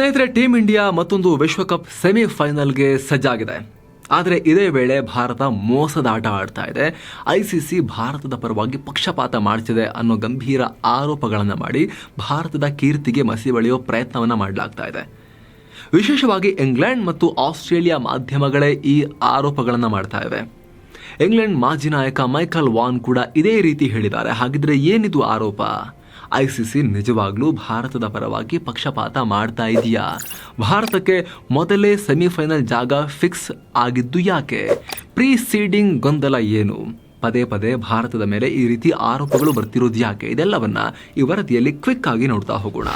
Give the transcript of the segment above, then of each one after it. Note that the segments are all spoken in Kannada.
ಸ್ನೇಹಿತರೆ ಟೀಮ್ ಇಂಡಿಯಾ ಮತ್ತೊಂದು ವಿಶ್ವಕಪ್ ಸೆಮಿಫೈನಲ್ಗೆ ಸಜ್ಜಾಗಿದೆ. ಆದರೆ ಇದೇ ವೇಳೆ ಭಾರತ ಮೋಸದ ಆಟ ಆಡ್ತಾ ಇದೆ. ಐ ಸಿ ಸಿ ಭಾರತದ ಪರವಾಗಿ ಪಕ್ಷಪಾತ ಮಾಡ್ತಿದೆ ಅನ್ನೋ ಗಂಭೀರ ಆರೋಪಗಳನ್ನು ಮಾಡಿ ಭಾರತದ ಕೀರ್ತಿಗೆ ಮಸಿ ಬಳಿಯೋ ಪ್ರಯತ್ನವನ್ನು ಮಾಡಲಾಗ್ತಾ ಇದೆ. ವಿಶೇಷವಾಗಿ ಇಂಗ್ಲೆಂಡ್ ಮತ್ತು ಆಸ್ಟ್ರೇಲಿಯಾ ಮಾಧ್ಯಮಗಳೇ ಈ ಆರೋಪಗಳನ್ನು ಮಾಡ್ತಾ ಇವೆ ಇಂಗ್ಲೆಂಡ್ ಮಾಜಿ ನಾಯಕ ಮೈಕಲ್ ವಾನ್ ಕೂಡ ಇದೇ ರೀತಿ ಹೇಳಿದ್ದಾರೆ. ಹಾಗಿದ್ರೆ ಏನಿದು ಆರೋಪ? ಐಸಿಸಿ ನಿಜವಾಗ್ಲೂ ಭಾರತದ ಪರವಾಗಿ ಪಕ್ಷಪಾತ ಮಾಡ್ತಾ ಇದೆಯಾ? ಭಾರತಕ್ಕೆ ಮೊದಲೇ ಸೆಮಿಫೈನಲ್ ಜಾಗ ಫಿಕ್ಸ್ ಆಗಿದ್ದು ಯಾಕೆ? ಪ್ರೀ ಸೀಡಿಂಗ್ ಗೊಂದಲ ಏನು? ಪದೇ ಪದೇ ಭಾರತದ ಮೇಲೆ ಈ ರೀತಿ ಆರೋಪಗಳು ಬರ್ತಿರೋದು ಯಾಕೆ? ಇದೆಲ್ಲವನ್ನ ಈ ವರದಿಯಲ್ಲಿ ಕ್ವಿಕ್ ಆಗಿ ನೋಡ್ತಾ ಹೋಗೋಣ.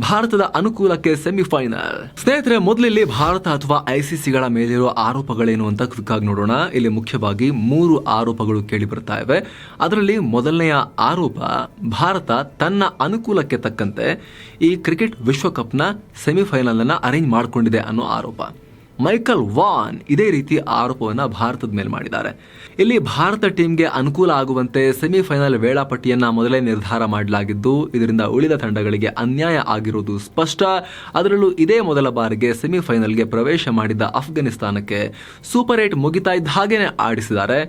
ಭಾರತದ ಅನುಕೂಲಕ್ಕೆ ಸೆಮಿಫೈನಲ್. ಸ್ನೇಹಿತರೆ, ಮೊದಲಿಲ್ಲಿ ಭಾರತ ಅಥವಾ ಐಸಿಸಿಗಳ ಮೇಲಿರೋ ಆರೋಪಗಳೇನು ಅಂತ ಕ್ವಿಕ್ ಆಗಿ ನೋಡೋಣ. ಇಲ್ಲಿ ಮುಖ್ಯವಾಗಿ ಮೂರು ಆರೋಪಗಳು ಕೇಳಿ ಬರ್ತಾ ಇವೆ. ಅದರಲ್ಲಿ ಮೊದಲನೆಯ ಆರೋಪ, ಭಾರತ ತನ್ನ ಅನುಕೂಲಕ್ಕೆ ತಕ್ಕಂತೆ ಈ ಕ್ರಿಕೆಟ್ ವಿಶ್ವಕಪ್ನ ಸೆಮಿಫೈನಲ್ ಅನ್ನು ಅರೇಂಜ್ ಮಾಡಿಕೊಂಡಿದೆ ಅನ್ನೋ ಆರೋಪ. ಮೈಕಲ್ ವಾನ್ ಇದೇ ರೀತಿ ಆರೋಪವನ್ನು ಭಾರತದ ಮೇಲೆ ಮಾಡಿದ್ದಾರೆ. ಇಲ್ಲಿ ಭಾರತ ಟೀಮ್ಗೆ ಅನುಕೂಲ ಆಗುವಂತೆ ಸೆಮಿಫೈನಲ್ ವೇಳಾಪಟ್ಟಿಯನ್ನ ಮೊದಲೇ ನಿರ್ಧಾರ ಮಾಡಲಾಗಿದ್ದು, ಇದರಿಂದ ಉಳಿದ ತಂಡಗಳಿಗೆ ಅನ್ಯಾಯ ಆಗಿರುವುದು ಸ್ಪಷ್ಟ. ಅದರಲ್ಲೂ ಇದೇ ಮೊದಲ ಬಾರಿಗೆ ಸೆಮಿಫೈನಲ್ಗೆ ಪ್ರವೇಶ ಮಾಡಿದ್ದ ಅಫ್ಘಾನಿಸ್ತಾನಕ್ಕೆ ಸೂಪರ್ ಏಟ್ ಮುಗಿತಾ ಇದ್ದ ಹಾಗೇನೆ ಆಡಿಸಿದ್ದಾರೆ.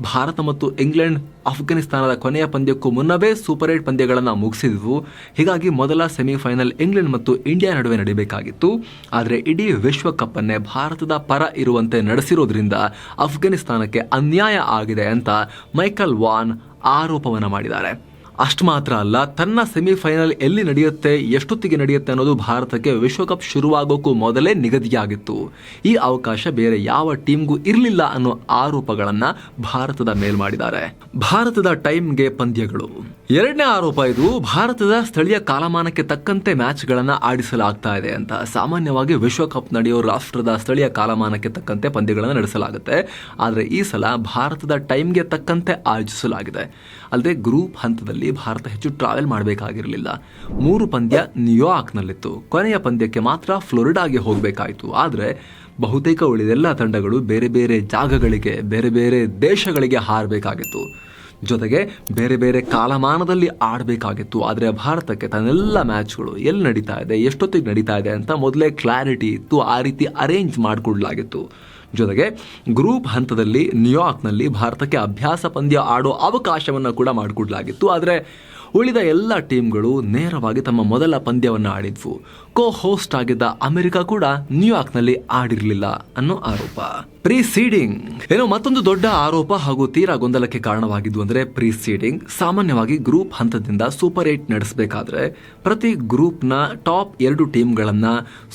ಭಾರತ ಮತ್ತು ಇಂಗ್ಲೆಂಡ್ ಅಫ್ಘಾನಿಸ್ತಾನದ ಕೊನೆಯ ಪಂದ್ಯಕ್ಕೂ ಮುನ್ನವೇ ಸೂಪರ್ ಏಟ್ ಪಂದ್ಯಗಳನ್ನು ಮುಗಿಸಿದ್ವು. ಹೀಗಾಗಿ ಮೊದಲ ಸೆಮಿಫೈನಲ್ ಇಂಗ್ಲೆಂಡ್ ಮತ್ತು ಇಂಡಿಯಾ ನಡುವೆ ನಡೀಬೇಕಾಗಿತ್ತು. ಆದರೆ ಇಡೀ ವಿಶ್ವಕಪ್ ಅನ್ನೇ ಭಾರತದ ಪರ ಇರುವಂತೆ ನಡೆಸಿರೋದ್ರಿಂದ ಅಫ್ಘಾನಿಸ್ತಾನಕ್ಕೆ ಅನ್ಯಾಯ ಆಗಿದೆ ಅಂತ ಮೈಕಲ್ ವಾನ್ ಆರೋಪವನ್ನು ಮಾಡಿದ್ದಾರೆ. ಅಷ್ಟು ಮಾತ್ರ ಅಲ್ಲ, ತನ್ನ ಸೆಮಿಫೈನಲ್ ಎಲ್ಲಿ ನಡೆಯುತ್ತೆ, ಎಷ್ಟೊತ್ತಿಗೆ ನಡೆಯುತ್ತೆ ಅನ್ನೋದು ಭಾರತಕ್ಕೆ ವಿಶ್ವಕಪ್ ಶುರುವಾಗೋಕ್ಕೂ ಮೊದಲೇ ನಿಗದಿಯಾಗಿತ್ತು. ಈ ಅವಕಾಶ ಬೇರೆ ಯಾವ ಟೀಮ್ಗೂ ಇರಲಿಲ್ಲ ಅನ್ನೋ ಆರೋಪಗಳನ್ನು ಭಾರತದ ಮೇಲ್ ಮಾಡಿದ್ದಾರೆ. ಭಾರತದ ಟೈಮ್ಗೆ ಪಂದ್ಯಗಳು. ಎರಡನೇ ಆರೋಪ ಇದು, ಭಾರತದ ಸ್ಥಳೀಯ ಕಾಲಮಾನಕ್ಕೆ ತಕ್ಕಂತೆ ಮ್ಯಾಚ್ಗಳನ್ನು ಆಡಿಸಲಾಗ್ತಾ ಇದೆ ಅಂತ. ಸಾಮಾನ್ಯವಾಗಿ ವಿಶ್ವಕಪ್ ನಡೆಯೋ ರಾಷ್ಟ್ರದ ಸ್ಥಳೀಯ ಕಾಲಮಾನಕ್ಕೆ ತಕ್ಕಂತೆ ಪಂದ್ಯಗಳನ್ನು ನಡೆಸಲಾಗುತ್ತೆ. ಆದರೆ ಈ ಸಲ ಭಾರತದ ಟೈಮ್ಗೆ ತಕ್ಕಂತೆ ಆಯೋಜಿಸಲಾಗಿದೆ. ಅಲ್ಲದೆ ಗ್ರೂಪ್ ಹಂತದಲ್ಲಿ ಭಾರತ ಹೆಚ್ಚು ಟ್ರಾವೆಲ್ ಮಾಡಬೇಕಾಗಿರಲಿಲ್ಲ. ಮೂರು ಪಂದ್ಯ ನ್ಯೂಯಾರ್ಕ್ನಲ್ಲಿತ್ತು ಕೊನೆಯ ಪಂದ್ಯಕ್ಕೆ ಮಾತ್ರ ಫ್ಲೋರಿಡಾಗೆ ಹೋಗಬೇಕಾಯಿತು. ಆದರೆ ಬಹುತೇಕ ಉಳಿದೆಲ್ಲ ತಂಡಗಳು ಬೇರೆ ಬೇರೆ ಜಾಗಗಳಿಗೆ, ಬೇರೆ ಬೇರೆ ದೇಶಗಳಿಗೆ ಹಾರಬೇಕಾಗಿತ್ತು. ಜೊತೆಗೆ ಬೇರೆ ಬೇರೆ ಕಾಲಮಾನದಲ್ಲಿ ಆಡಬೇಕಾಗಿತ್ತು. ಆದರೆ ಭಾರತಕ್ಕೆ ತನ್ನೆಲ್ಲ ಮ್ಯಾಚ್ಗಳು ಎಲ್ಲಿ ನಡೀತಾ ಇದೆ, ಎಷ್ಟೊತ್ತಿಗೆ ನಡೀತಾ ಇದೆ ಅಂತ ಮೊದಲೇ ಕ್ಲಾರಿಟಿ ಇತ್ತು. ಆ ರೀತಿ ಅರೇಂಜ್ ಮಾಡಿಕೊಡ್ಲಾಗಿತ್ತು ಜೊತೆಗೆ ಗ್ರೂಪ್ ಹಂತದಲ್ಲಿ ನ್ಯೂಯಾರ್ಕ್ನಲ್ಲಿ ಭಾರತಕ್ಕೆ ಅಭ್ಯಾಸ ಪಂದ್ಯ ಆಡೋ ಅವಕಾಶವನ್ನು ಕೂಡ ಮಾಡಿಕೊಡ್ಲಾಗಿತ್ತು. ಆದರೆ ಉಳಿದ ಎಲ್ಲ ಟೀಮ್ಗಳು ನೇರವಾಗಿ ತಮ್ಮ ಮೊದಲ ಪಂದ್ಯವನ್ನು ಆಡಿದ್ವು. ಕೋ ಹೋಸ್ಟ್ ಆಗಿದ್ದ ಅಮೆರಿಕ ಕೂಡ ನ್ಯೂಯಾರ್ಕ್ನಲ್ಲಿ ಆಡಿರಲಿಲ್ಲ ಅನ್ನೋ ಆರೋಪ. ಪ್ರೀ ಸೀಡಿಂಗ್ ಏನೋ ಮತ್ತೊಂದು ದೊಡ್ಡ ಆರೋಪ ಹಾಗೂ ತೀರಾ ಗೊಂದಲಕ್ಕೆ ಕಾರಣವಾಗಿದ್ದು ಅಂದ್ರೆ ಪ್ರೀ ಸೀಡಿಂಗ್ ಸಾಮಾನ್ಯವಾಗಿ ಗ್ರೂಪ್ ಹಂತದಿಂದ ಸೂಪರ್ ಏಟ್ ನಡೆಸಬೇಕಾದ್ರೆ ಪ್ರತಿ ಗ್ರೂಪ್ನ ಟಾಪ್ ಎರಡು ಟೀಮ್ಗಳನ್ನ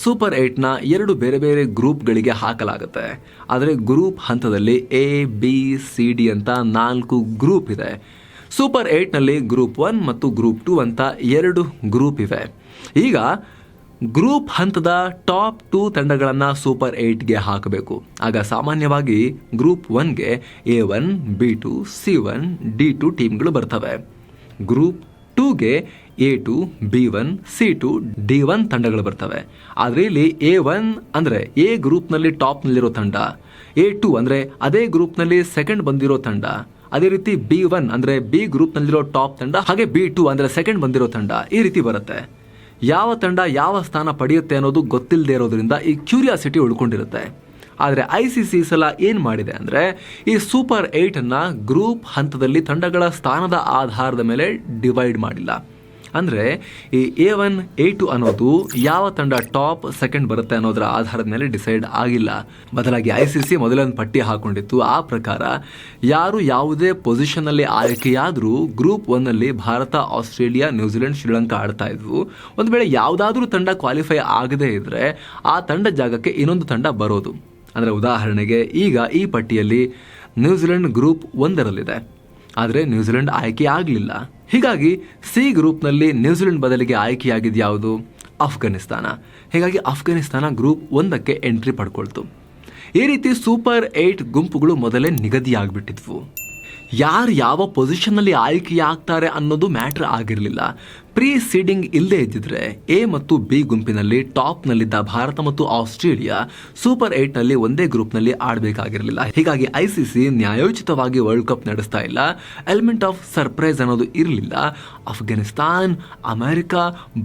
ಸೂಪರ್ ಏಟ್ನ ಎರಡು ಬೇರೆ ಬೇರೆ ಗ್ರೂಪ್ಗಳಿಗೆ ಹಾಕಲಾಗುತ್ತೆ. ಆದರೆ ಗ್ರೂಪ್ ಹಂತದಲ್ಲಿ ಎ ಬಿ ಸಿ ಡಿ ಅಂತ ನಾಲ್ಕು ಗ್ರೂಪ್ ಇದೆ. ಸೂಪರ್ ಏಯ್ಟ್ನಲ್ಲಿ ಗ್ರೂಪ್ ಒನ್ ಮತ್ತು ಗ್ರೂಪ್ ಟು ಅಂತ ಎರಡು ಗ್ರೂಪ್ ಇವೆ. ಈಗ ಗ್ರೂಪ್ ಹಂತದ ಟಾಪ್ ಟೂ ತಂಡಗಳನ್ನು ಸೂಪರ್ ಏಯ್ಟ್ಗೆ ಹಾಕಬೇಕು. ಆಗ ಸಾಮಾನ್ಯವಾಗಿ group ಒನ್ಗೆ A one B two C one D two ಟೀಮ್ಗಳು ಬರ್ತವೆ. Group ಟೂಗೆ A two B one C two D one ತಂಡಗಳು ಬರ್ತವೆ. ಆದರೆ ಇಲ್ಲಿ ಎ ಒನ್ ಅಂದರೆ ಎ ಗ್ರೂಪ್ನಲ್ಲಿ ಟಾಪ್ನಲ್ಲಿರೋ ತಂಡ ಎ ಟು ಅಂದರೆ ಅದೇ ಗ್ರೂಪ್ನಲ್ಲಿ ಸೆಕೆಂಡ್ ಬಂದಿರೋ ತಂಡ ಅದೇ ರೀತಿ ಬಿ ಒನ್ ಅಂದರೆ ಬಿ ಗ್ರೂಪ್ನಲ್ಲಿರೋ ಟಾಪ್ ತಂಡ, ಹಾಗೆ ಬಿ ಟು ಅಂದರೆ ಸೆಕೆಂಡ್ ಬಂದಿರೋ ತಂಡ ಈ ರೀತಿ ಬರುತ್ತೆ. ಯಾವ ತಂಡ ಯಾವ ಸ್ಥಾನ ಪಡೆಯುತ್ತೆ ಅನ್ನೋದು ಗೊತ್ತಿಲ್ಲದೆ ಇರೋದ್ರಿಂದ ಈ ಕ್ಯೂರಿಯಾಸಿಟಿ ಉಳ್ಕೊಂಡಿರುತ್ತೆ. ಆದರೆ ಐ ಸಿ ಸಿ ಸಲ ಏನು ಮಾಡಿದೆ ಅಂದರೆ ಈ ಸೂಪರ್ ಏಯ್ಟನ್ನು ಗ್ರೂಪ್ ಹಂತದಲ್ಲಿ ತಂಡಗಳ ಸ್ಥಾನದ ಆಧಾರದ ಮೇಲೆ ಡಿವೈಡ್ ಮಾಡಿಲ್ಲ. ಅಂದರೆ ಈ ಎ ಒನ್ ಎ ಟು ಅನ್ನೋದು ಯಾವ ತಂಡ ಟಾಪ್ ಸೆಕೆಂಡ್ ಬರುತ್ತೆ ಅನ್ನೋದರ ಆಧಾರದ ಮೇಲೆ ಡಿಸೈಡ್ ಆಗಿಲ್ಲ. ಬದಲಾಗಿ ಐ ಸಿ ಸಿ ಮೊದಲೊಂದು ಪಟ್ಟಿ ಹಾಕೊಂಡಿತ್ತು. ಆ ಪ್ರಕಾರ ಯಾರು ಯಾವುದೇ ಪೊಸಿಷನಲ್ಲಿ ಆಯ್ಕೆಯಾದರೂ ಗ್ರೂಪ್ ಒನ್ನಲ್ಲಿ ಭಾರತ, ಆಸ್ಟ್ರೇಲಿಯಾ ನ್ಯೂಜಿಲೆಂಡ್ ಶ್ರೀಲಂಕಾ ಆಡ್ತಾ ಇದ್ವು. ಒಂದು ವೇಳೆ ಯಾವುದಾದ್ರೂ ತಂಡ ಕ್ವಾಲಿಫೈ ಆಗದೇ ಇದ್ದರೆ ಆ ತಂಡ ಜಾಗಕ್ಕೆ ಇನ್ನೊಂದು ತಂಡ ಬರೋದು. ಅಂದರೆ ಉದಾಹರಣೆಗೆ ಈಗ ಈ ಪಟ್ಟಿಯಲ್ಲಿ ನ್ಯೂಜಿಲೆಂಡ್ ಗ್ರೂಪ್ ಒಂದರಲ್ಲಿದೆ. ಆದರೆ ನ್ಯೂಜಿಲೆಂಡ್ ಆಯ್ಕೆ ಆಗಲಿಲ್ಲ. ಹೀಗಾಗಿ ಸಿ ಗ್ರೂಪ್ನಲ್ಲಿ ನ್ಯೂಜಿಲೆಂಡ್ ಬದಲಿಗೆ ಆಯ್ಕೆಯಾಗಿದ್ದು ಯಾವುದು ಅಫ್ಘಾನಿಸ್ತಾನ ಹೀಗಾಗಿ ಅಫ್ಘಾನಿಸ್ತಾನ ಗ್ರೂಪ್ ಒಂದಕ್ಕೆ ಎಂಟ್ರಿ ಪಡ್ಕೊಳ್ತು. ಈ ರೀತಿ ಸೂಪರ್ ಏಯ್ಟ್ ಗುಂಪುಗಳು ಮೊದಲೇ ನಿಗದಿಯಾಗ್ಬಿಟ್ಟಿದ್ವು. ಯಾರು ಯಾವ ಪೊಸಿಷನ್ನಲ್ಲಿ ಆಯ್ಕೆಯಾಗ್ತಾರೆ ಅನ್ನೋದು ಮ್ಯಾಟ್ರ್ ಆಗಿರಲಿಲ್ಲ. ಪ್ರೀ ಸೀಡಿಂಗ್ ಇಲ್ಲದೆ ಇದ್ದಿದ್ರೆ ಎ ಮತ್ತು ಬಿ ಗುಂಪಿನಲ್ಲಿ ಟಾಪ್ನಲ್ಲಿದ್ದ ಭಾರತ ಮತ್ತು ಆಸ್ಟ್ರೇಲಿಯಾ ಸೂಪರ್ ಏಟ್ನಲ್ಲಿ ಒಂದೇ ಗ್ರೂಪ್ನಲ್ಲಿ ಆಡಬೇಕಾಗಿರಲಿಲ್ಲ. ಹೀಗಾಗಿ ಐಸಿಸಿ ನ್ಯಾಯೋಚಿತವಾಗಿ ವರ್ಲ್ಡ್ ಕಪ್ ನಡೆಸ್ತಾ ಇಲ್ಲ. ಎಲಿಮೆಂಟ್ ಆಫ್ ಸರ್ಪ್ರೈಸ್ ಅನ್ನೋದು ಇರಲಿಲ್ಲ. ಅಫ್ಘಾನಿಸ್ತಾನ್, ಅಮೆರಿಕ,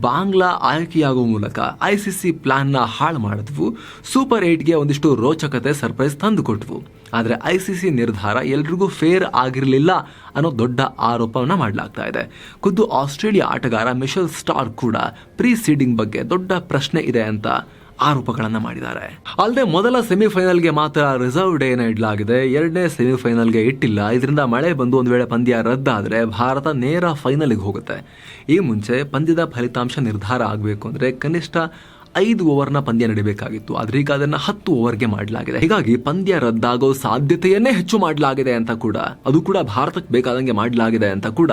ಬಾಂಗ್ಲಾ ಆಯ್ಕೆಯಾಗುವ ಮೂಲಕ ಐಸಿಸಿ ಪ್ಲಾನ್ನ ಹಾಳು ಮಾಡಿದ್ವು. ಸೂಪರ್ ಏಟ್ಗೆ ಒಂದಿಷ್ಟು ರೋಚಕತೆ ಸರ್ಪ್ರೈಸ್ ತಂದು ಕೊಟ್ವು ಆದರೆ ಐಸಿಸಿ ನಿರ್ಧಾರ ಎಲ್ರಿಗೂ ಫೇರ್ ಆಗಿರಲಿಲ್ಲ ಅನ್ನೋ ದೊಡ್ಡ ಆರೋಪವನ್ನು ಮಾಡಲಾಗ್ತಾ ಇದೆ. ಖುದ್ದು ಆಸ್ಟ್ರೇಲಿಯಾ ಆಟಗಾರ ಮಿಶೆಲ್ ಸ್ಟಾರ್ ಕೂಡ ಪ್ರೀ ಸೀಡಿಂಗ್ ಬಗ್ಗೆ ದೊಡ್ಡ ಪ್ರಶ್ನೆ ಇದೆ ಅಂತ ಆರೋಪಗಳನ್ನು ಮಾಡಿದ್ದಾರೆ. ಅಲ್ಲದೆ ಮೊದಲ ಸೆಮಿಫೈನಲ್ಗೆ ಮಾತ್ರ ರಿಸರ್ವ್ ಡೇನ ಇಡಲಾಗಿದೆ, ಎರಡನೇ ಸೆಮಿಫೈನಲ್ಗೆ ಇಟ್ಟಿಲ್ಲ. ಇದರಿಂದ ಮಳೆ ಬಂದು ಒಂದು ವೇಳೆ ಪಂದ್ಯ ರದ್ದಾದರೆ ಭಾರತ ನೇರ ಫೈನಲ್ಗೆ ಹೋಗುತ್ತೆ. ಈ ಮುಂಚೆ ಪಂದ್ಯದ ಫಲಿತಾಂಶ ನಿರ್ಧಾರ ಆಗಬೇಕು ಅಂದರೆ ಕನಿಷ್ಠ ಐದು ಓವರ್ನ ಪಂದ್ಯ ನಡೀಬೇಕಾಗಿತ್ತು. ಆದ್ರೆ ಈಗ ಅದನ್ನ ಹತ್ತು ಓವರ್ಗೆ ಮಾಡಲಾಗಿದೆ. ಹೀಗಾಗಿ ಪಂದ್ಯ ರದ್ದಾಗೋ ಸಾಧ್ಯತೆಯನ್ನೇ ಹೆಚ್ಚು ಮಾಡಲಾಗಿದೆ ಅಂತ ಕೂಡ, ಅದು ಕೂಡ ಭಾರತಕ್ಕೆ ಬೇಕಾದಂಗೆ ಮಾಡಲಾಗಿದೆ ಅಂತ ಕೂಡ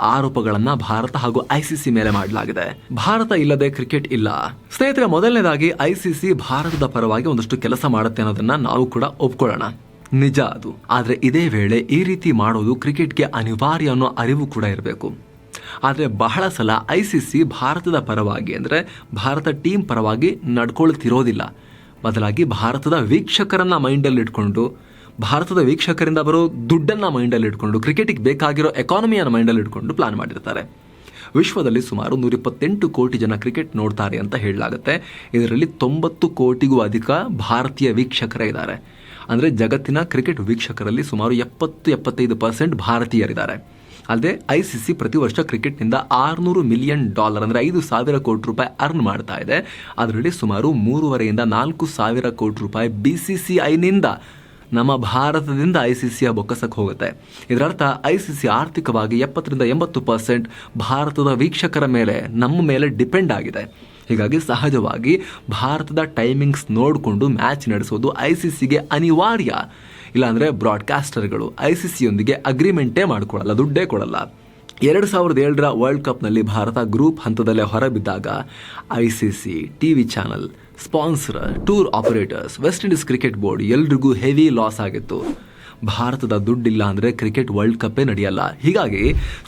ಆರೋಪಗಳನ್ನ ಭಾರತ ಹಾಗೂ ಐಸಿಸಿ ಮೇಲೆ ಮಾಡಲಾಗಿದೆ. ಭಾರತ ಇಲ್ಲದೆ ಕ್ರಿಕೆಟ್ ಇಲ್ಲ. ಸ್ನೇಹಿತರೆ, ಮೊದಲನೇದಾಗಿ ಐಸಿಸಿ ಭಾರತದ ಪರವಾಗಿ ಒಂದಷ್ಟು ಕೆಲಸ ಮಾಡುತ್ತೆ ಅನ್ನೋದನ್ನ ನಾವು ಕೂಡ ಒಪ್ಕೊಳ್ಳೋಣ. ನಿಜ ಅದು. ಆದರೆ ಇದೇ ವೇಳೆ ಈ ರೀತಿ ಮಾಡೋದು ಕ್ರಿಕೆಟ್ಗೆ ಅನಿವಾರ್ಯ ಅನ್ನೋ ಅರಿವು ಕೂಡ ಇರಬೇಕು. ಆದರೆ ಬಹಳ ಸಲ ಐ ಸಿ ಸಿ ಭಾರತದ ಪರವಾಗಿ ಅಂದರೆ ಭಾರತ ಟೀಮ್ ಪರವಾಗಿ ನಡ್ಕೊಳ್ತಿರೋದಿಲ್ಲ. ಬದಲಾಗಿ ಭಾರತದ ವೀಕ್ಷಕರನ್ನು ಮೈಂಡಲ್ಲಿ ಇಟ್ಕೊಂಡು, ಭಾರತದ ವೀಕ್ಷಕರಿಂದ ಬರೋ ದುಡ್ಡನ್ನು ಮೈಂಡಲ್ಲಿ ಇಟ್ಕೊಂಡು ಕ್ರಿಕೆಟಿಗೆ ಬೇಕಾಗಿರೋ ಎಕಾನಮಿಯನ್ನು ಮೈಂಡಲ್ಲಿ ಇಟ್ಕೊಂಡು ಪ್ಲಾನ್ ಮಾಡಿರ್ತಾರೆ. ವಿಶ್ವದಲ್ಲಿ ಸುಮಾರು ನೂರಿಪ್ಪತ್ತೆಂಟು ಕೋಟಿ ಜನ ಕ್ರಿಕೆಟ್ ನೋಡ್ತಾರೆ ಅಂತ ಹೇಳಲಾಗುತ್ತೆ. ಇದರಲ್ಲಿ ತೊಂಬತ್ತು ಕೋಟಿಗೂ ಅಧಿಕ ಭಾರತೀಯ ವೀಕ್ಷಕರೇ ಇದ್ದಾರೆ. ಅಂದರೆ ಜಗತ್ತಿನ ಕ್ರಿಕೆಟ್ ವೀಕ್ಷಕರಲ್ಲಿ ಸುಮಾರು ಎಪ್ಪತ್ತು ಎಪ್ಪತ್ತೈದು ಪರ್ಸೆಂಟ್ ಭಾರತೀಯರಿದ್ದಾರೆ. ಅಲ್ಲದೆ ಐ ಸಿ ಸಿ ಪ್ರತಿ ವರ್ಷ ಕ್ರಿಕೆಟ್ನಿಂದ ಆರುನೂರು ಮಿಲಿಯನ್ ಡಾಲರ್ ಅಂದರೆ ಐದು ಸಾವಿರ ಕೋಟಿ ರೂಪಾಯಿ ಅರ್ನ್ ಮಾಡ್ತಾ ಇದೆ. ಅದರಲ್ಲಿ ಸುಮಾರು ಮೂರುವರೆಯಿಂದ ನಾಲ್ಕು ಸಾವಿರ ಕೋಟಿ ರೂಪಾಯಿ ಬಿ ಸಿ ಸಿ ಐನಿಂದ ನಮ್ಮ ಭಾರತದಿಂದ ಐ ಸಿ ಸಿಯ ಬೊಕ್ಕಸಕ್ಕೆ ಹೋಗುತ್ತೆ. ಇದರರ್ಥ ಐ ಸಿ ಸಿ ಆರ್ಥಿಕವಾಗಿ ಎಪ್ಪತ್ತರಿಂದ ಎಂಬತ್ತು ಪರ್ಸೆಂಟ್ ಭಾರತದ ವೀಕ್ಷಕರ ಮೇಲೆ, ನಮ್ಮ ಮೇಲೆ ಡಿಪೆಂಡ್ ಆಗಿದೆ. ಹೀಗಾಗಿ ಸಹಜವಾಗಿ ಭಾರತದ ಟೈಮಿಂಗ್ಸ್ ನೋಡಿಕೊಂಡು ಮ್ಯಾಚ್ ನಡೆಸೋದು ಐ ಸಿ ಸಿಗೆ ಅನಿವಾರ್ಯ. ಇಲ್ಲಾಂದರೆ ಬ್ರಾಡ್ಕಾಸ್ಟರ್ಗಳು ಐ ಸಿ ಸಿಯೊಂದಿಗೆ ಅಗ್ರಿಮೆಂಟೇ ಮಾಡಿಕೊಳ್ಳಲ್ಲ, ದುಡ್ಡೇ ಕೊಡಲ್ಲ. ಎರಡು ಸಾವಿರದ ಏಳರ ವರ್ಲ್ಡ್ ಕಪ್ನಲ್ಲಿ ಭಾರತ ಗ್ರೂಪ್ ಹಂತದಲ್ಲೇ ಹೊರಬಿದ್ದಾಗ I C C T V channel, sponsor, tour operators, West Indies cricket board ಎಲ್ರಿಗೂ ಹೆವಿ ಲಾಸ್ ಆಗಿತ್ತು. ಭಾರತದ ದುಡ್ಡಿಲ್ಲ ಅಂದರೆ ಕ್ರಿಕೆಟ್ ವರ್ಲ್ಡ್ ಕಪ್ಪೇ ನಡೆಯಲ್ಲ. ಹೀಗಾಗಿ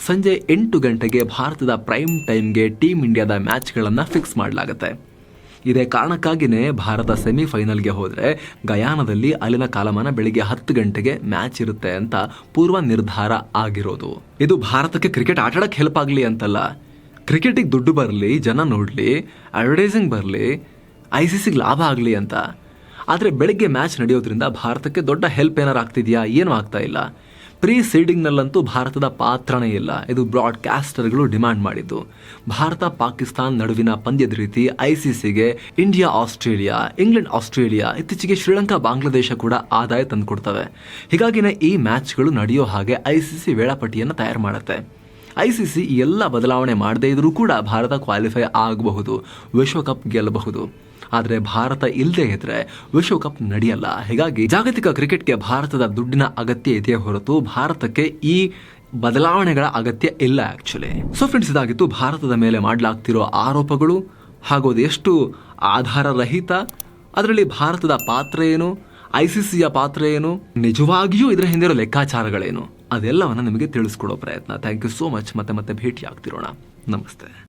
ಸಂಜೆ ಎಂಟು ಗಂಟೆಗೆ ಭಾರತದ ಪ್ರೈಮ್ ಟೈಮ್ಗೆ ಟೀಮ್ ಇಂಡಿಯಾದ ಮ್ಯಾಚ್ಗಳನ್ನು ಫಿಕ್ಸ್ ಮಾಡಲಾಗುತ್ತೆ. ಇದೇ ಕಾರಣಕ್ಕಾಗಿಯೇ ಭಾರತ ಸೆಮಿಫೈನಲ್ಗೆ ಹೋದರೆ ಗಯಾನದಲ್ಲಿ ಅಲ್ಲಿನ ಕಾಲಮಾನ ಬೆಳಿಗ್ಗೆ ಹತ್ತು ಗಂಟೆಗೆ ಮ್ಯಾಚ್ ಇರುತ್ತೆ ಅಂತ ಪೂರ್ವ ನಿರ್ಧಾರ ಆಗಿರೋದು. ಇದು ಭಾರತಕ್ಕೆ ಕ್ರಿಕೆಟ್ ಆಟಾಡಕ್ಕೆ ಹೆಲ್ಪ್ ಆಗಲಿ ಅಂತಲ್ಲ. ಕ್ರಿಕೆಟಿಗೆ ದುಡ್ಡು ಬರಲಿ, ಜನ ನೋಡಲಿ ಅಡ್ವರ್ಟೈಸಿಂಗ್ ಬರಲಿ, ಐ ಸಿ ಸಿಗೆ ಲಾಭ ಆಗಲಿ ಅಂತ. ಆದರೆ ಬೆಳಗ್ಗೆ ಮ್ಯಾಚ್ ನಡೆಯೋದ್ರಿಂದ ಭಾರತಕ್ಕೆ ದೊಡ್ಡ ಹೆಲ್ಪ್ ಏನಾರು ಆಗ್ತಿದೆಯಾ? ಏನೂ ಆಗ್ತಾ ಇಲ್ಲ. ಪ್ರೀ ಸೀಡಿಂಗ್ನಲ್ಲಂತೂ ಭಾರತದ ಪಾತ್ರನೇ ಇಲ್ಲ. ಇದು ಬ್ರಾಡ್ಕಾಸ್ಟರ್ಗಳು ಡಿಮ್ಯಾಂಡ್ ಮಾಡಿದ್ದು. ಭಾರತ, ಪಾಕಿಸ್ತಾನ್ ನಡುವಿನ ಪಂದ್ಯದ ರೀತಿ ಐಸಿಸಿಗೆ ಇಂಡಿಯಾ, ಆಸ್ಟ್ರೇಲಿಯಾ, ಇಂಗ್ಲೆಂಡ್, ಆಸ್ಟ್ರೇಲಿಯಾ, ಇತ್ತೀಚೆಗೆ ಶ್ರೀಲಂಕಾ, ಬಾಂಗ್ಲಾದೇಶ ಕೂಡ ಆದಾಯ ತಂದುಕೊಡ್ತವೆ. ಹೀಗಾಗಿನೇ ಈ ಮ್ಯಾಚ್ಗಳು ನಡೆಯೋ ಹಾಗೆ ಐಸಿಸಿ ವೇಳಾಪಟ್ಟಿಯನ್ನು ತಯಾರು ಮಾಡುತ್ತೆ. ಐ ಸಿ ಸಿ ಎಲ್ಲ ಬದಲಾವಣೆ ಮಾಡದೇ ಇದ್ರೂ ಕೂಡ ಭಾರತ ಕ್ವಾಲಿಫೈ ಆಗಬಹುದು ವಿಶ್ವಕಪ್ ಗೆಲ್ಲಬಹುದು. ಆದರೆ ಭಾರತ ಇಲ್ಲದೆ ಇದ್ರೆ ವಿಶ್ವಕಪ್ ನಡೆಯಲ್ಲ. ಹೀಗಾಗಿ ಜಾಗತಿಕ ಕ್ರಿಕೆಟ್ಗೆ ಭಾರತದ ದುಡ್ಡಿನ ಅಗತ್ಯ ಇದೆಯೇ ಹೊರತು ಭಾರತಕ್ಕೆ ಈ ಬದಲಾವಣೆಗಳ ಅಗತ್ಯ ಇಲ್ಲ ಆಕ್ಚುಲಿ ಸೊ ಫ್ರೆಂಡ್ಸ್ ಇದಾಗಿತ್ತು ಭಾರತದ ಮೇಲೆ ಮಾಡಲಾಗ್ತಿರೋ ಆರೋಪಗಳು ಹಾಗೂ ಅದೆಷ್ಟು ಎಷ್ಟು ಆಧಾರ ರಹಿತ ಅದರಲ್ಲಿ ಭಾರತದ ಪಾತ್ರ ಏನು ಐ ಸಿ ಸಿಯ ಪಾತ್ರ ಏನು, ನಿಜವಾಗಿಯೂ ಇದರ ಹಿಂದಿರೋ ಲೆಕ್ಕಾಚಾರಗಳೇನು? ಅದೆಲ್ಲವನ್ನ ನಿಮಗೆ ತಿಳಿಸ್ಕೊಡೋ ಪ್ರಯತ್ನ. ಥ್ಯಾಂಕ್ ಯು ಸೋ ಮಚ್ ಮತ್ತೆ ಮತ್ತೆ ಭೇಟಿ ಆಗ್ತಿರೋಣ ನಮಸ್ತೆ.